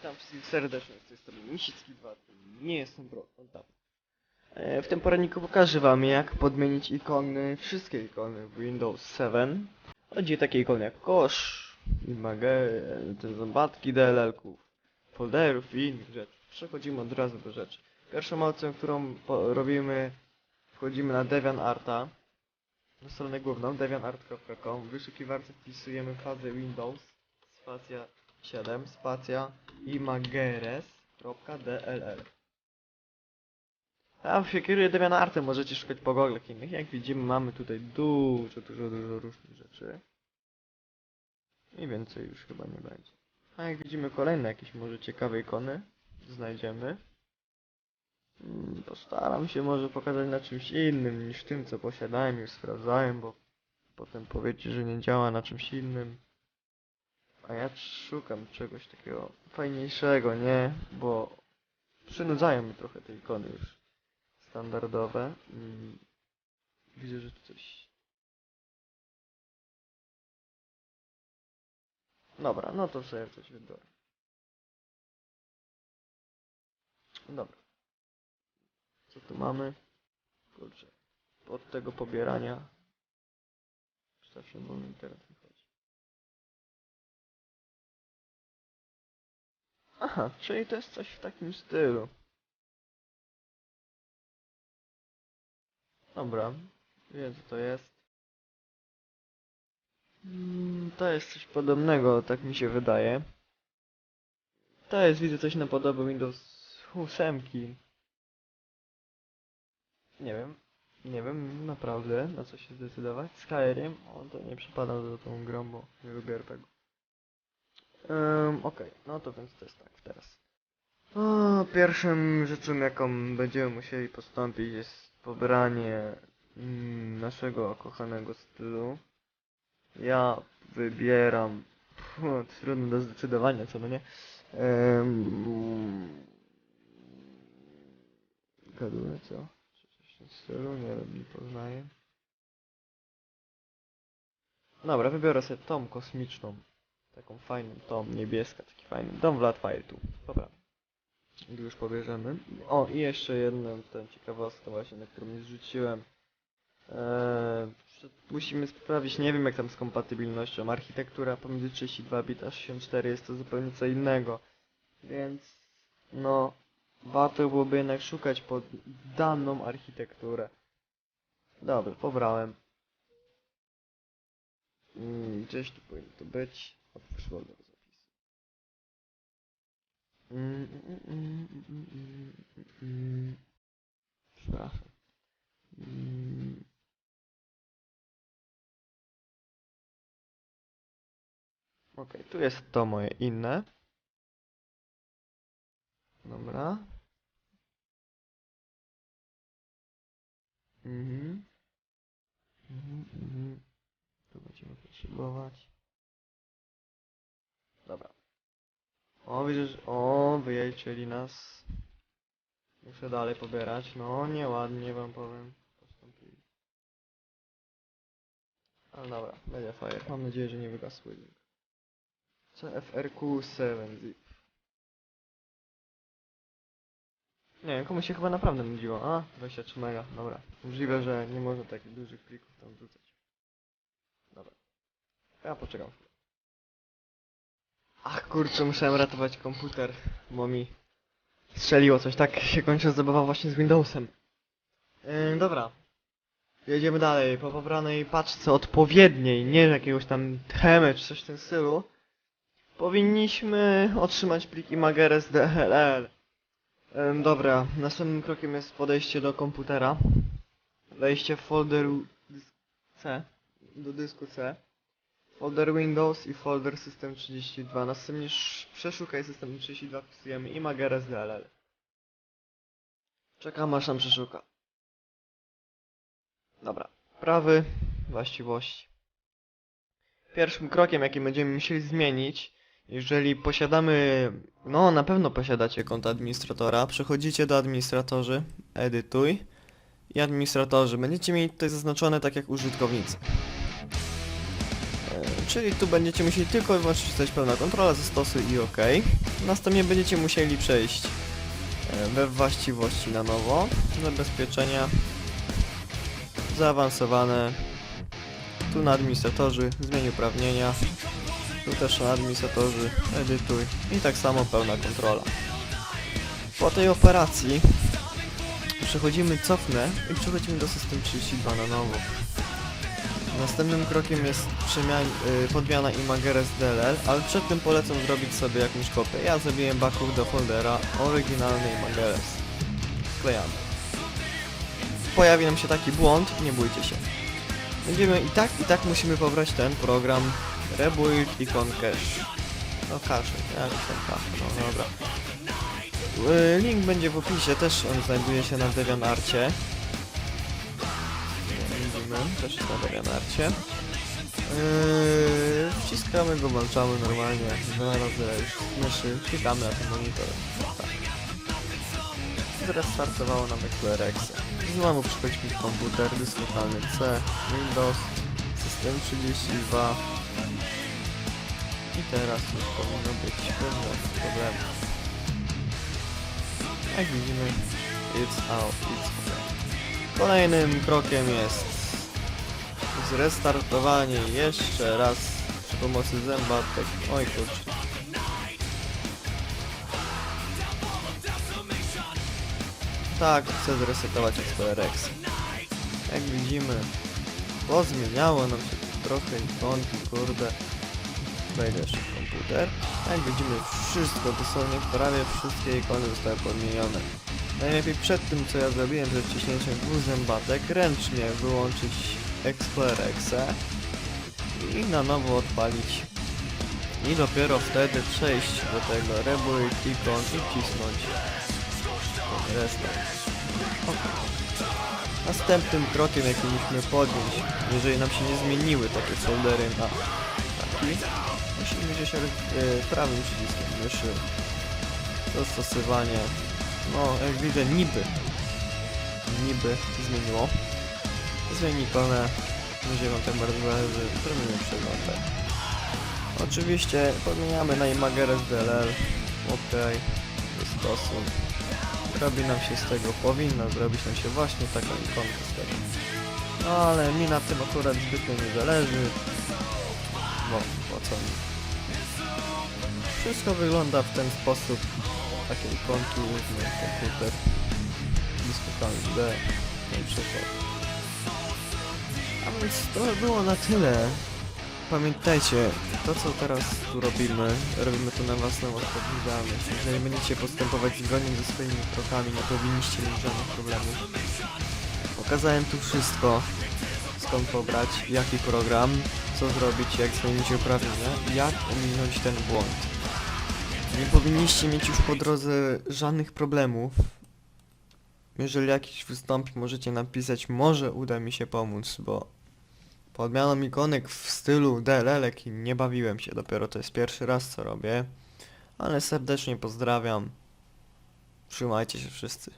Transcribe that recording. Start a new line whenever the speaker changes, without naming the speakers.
Witam wszystkich serdecznie, z tej strony Misicki 2, nie jestem tam. E, W tym poradniku pokażę wam jak podmienić ikony, wszystkie ikony w Windows 7. Chodzi o takie ikony jak kosz, image, te zębatki DLL-ków, folderów i innych rzeczy. Przechodzimy od razu do rzeczy. Pierwszą opcją, którą robimy, wchodzimy na DeviantArta, na stronę główną deviantart.com, w wyszukiwarce wpisujemy fazę Windows, spacja 7, spacja imageres.dll A się kieruje DeviantArtem, możecie szukać po goglach innych. Jak widzimy mamy tutaj dużo, dużo, dużo różnych rzeczy. I więcej już chyba nie będzie. A jak widzimy kolejne jakieś może ciekawe ikony znajdziemy. Mm, Postaram się może pokazać na czymś innym niż tym co posiadałem już sprawdzałem, bo potem powiecie, że nie działa na czymś innym. A ja szukam czegoś takiego fajniejszego, nie? Bo przynudzają mi trochę te ikony już standardowe. Widzę, że tu coś... Dobra, no to sobie coś wybiorę. Dobra. Co tu mamy? Kurczę. Od tego pobierania. Zawsze wolny internet Aha, czyli to jest coś w takim stylu. Dobra, wiem co to jest. Mm, To jest coś podobnego, tak mi się wydaje. To jest, widzę, coś na podobę Windows 8. Nie wiem, nie wiem naprawdę na co się zdecydować. Skyrim, o to nie przypadam za tą grą, bo nie lubię RPG. Um, Okej, no to więc to jest tak teraz. O, pierwszym rzeczą jaką będziemy musieli postąpić jest pobranie mm, naszego kochanego stylu. Ja wybieram Puh, trudno do zdecydowania co no nie. Um, gaduję co? Stylu? Nie nie poznaję. Dobra, wybiorę sobie tą kosmiczną. Taką fajną, tą niebieska, taki fajny. Dom w Latfire tu. Dobra. Gdy już pobierzemy. O, i jeszcze jedną tę ciekawostkę właśnie, na którą nie zrzuciłem. Eee, musimy sprawdzić, nie wiem jak tam z kompatybilnością. Architektura pomiędzy 32 bit a 64 jest to zupełnie co innego. Więc, no, warto byłoby jednak szukać pod daną architekturę. Dobra, pobrałem. Mm, Gdzieś tu powinno to być. Folder zapisy. Przepraszam. Okej, tu jest to moje inne. Dobra. Mhm. Mhm, mhm. Tu będziemy potrzebować. Dobra. O, widzę, że... O, wyjęli nas. Muszę dalej pobierać. No, nieładnie wam powiem. Postąpili. Ale dobra, będzie fire. Mam nadzieję, że nie wygasł link. CFRQ7 zip. Nie wiem, komuś się chyba naprawdę nudziło. A, 23 mega, dobra. Możliwe, że nie można takich dużych plików tam wrzucać. Dobra. Ja poczekam. Ach kurczę, musiałem ratować komputer, bo mi strzeliło coś. Tak się kończy zabawa właśnie z Windowsem. Yy, dobra. Jedziemy dalej. Po pobranej paczce odpowiedniej, nie jakiegoś tam tchemy czy coś w tym stylu, powinniśmy otrzymać plik imageres DLL. Ym, dobra, następnym krokiem jest podejście do komputera. Wejście w folder C, do dysku C. Folder Windows i folder System 32. Następnie sz- przeszukaj System 32, wpisujemy imageres DLL. Czekam aż nam przeszuka. Dobra, prawy, właściwości. Pierwszym krokiem, jaki będziemy musieli zmienić, jeżeli posiadamy, no na pewno posiadacie konto administratora, przechodzicie do administratorzy, edytuj i administratorzy. Będziecie mieli tutaj zaznaczone tak jak użytkownicy. Czyli tu będziecie musieli tylko i wyłącznie wpisać pełna kontrola ze stosu i OK. Następnie będziecie musieli przejść e, we właściwości na nowo, zabezpieczenia, zaawansowane, tu na administratorzy, zmień uprawnienia, tu też na administratorzy, edytuj i tak samo pełna kontrola. Po tej operacji przechodzimy, cofnę i przechodzimy do systemu 32 na nowo. Następnym krokiem jest y, podmiana Imageres DLL, ale przed tym polecam zrobić sobie jakąś kopię. Ja zrobiłem backup do foldera oryginalny Imageres. Wklejamy. Pojawi nam się taki błąd, nie bójcie się. Będziemy i tak, i tak musimy pobrać ten program Rebuild Icon Cache. No cache, jak tam cache, no dobra. Y, Link będzie w opisie, też on znajduje się na DeviantArcie. Widzimy, też na DeviantArcie. Yy, wciskamy go, włączamy normalnie, dwa razy już myszy, klikamy na ten monitor. Tak. Zrestartowało nam Explorexe. Znowu przychodzi mi komputer, dysk lokalny C, Windows, system 32 i teraz już powinno być bez problemu. Jak widzimy, it's out, it's okay. Kolejnym krokiem jest zrestartowanie jeszcze raz przy pomocy zębatek. Oj kurczę. Tak, chcę zresetować XPRX. Jak widzimy, pozmieniało nam się trochę ikonki, kurde. Wejdę jeszcze w komputer. Jak widzimy, wszystko, dosłownie prawie wszystkie ikony zostały podmienione. Najlepiej przed tym, co ja zrobiłem, przed wciśnięciem dwóch zębatek, ręcznie wyłączyć Explorexe i na nowo odpalić. I dopiero wtedy przejść do tego Rebuild Icon i wcisnąć Restart. Ok. Następnym krokiem, jaki musimy podjąć, jeżeli nam się nie zmieniły takie foldery na taki, musimy gdzieś e, prawym przyciskiem myszy dostosowanie no, jak widzę, niby. Niby zmieniło. Zmieni ikonę. Będzie wam tak bardzo zależy. Zrobimy przeglądek. Oczywiście podmieniamy na Imageres DLL. OK. Do stosu. Robi nam się z tego, powinna zrobić nam się właśnie taką ikonkę z tego. No ale mi na tym akurat zbytnio nie zależy. Bo po co mi? Wszystko wygląda w ten sposób takie ikonki, mój komputer, dyskokalny D, na przykład. A więc to by było na tyle. Pamiętajcie, to co teraz tu robimy, robimy to na własną odpowiedzialność. Jeżeli będziecie postępować zgodnie ze swoimi krokami, nie powinniście mieć żadnych problemów. Pokazałem tu wszystko, skąd pobrać, jaki program, co zrobić, jak zmienić uprawnienia, i jak ominąć ten błąd. Nie powinniście mieć już po drodze żadnych problemów. Jeżeli jakiś wystąpi, możecie napisać, może uda mi się pomóc, bo pod odmianą ikonek w stylu DLL nie bawiłem się, dopiero to jest pierwszy raz co robię. Ale serdecznie pozdrawiam. Trzymajcie się wszyscy.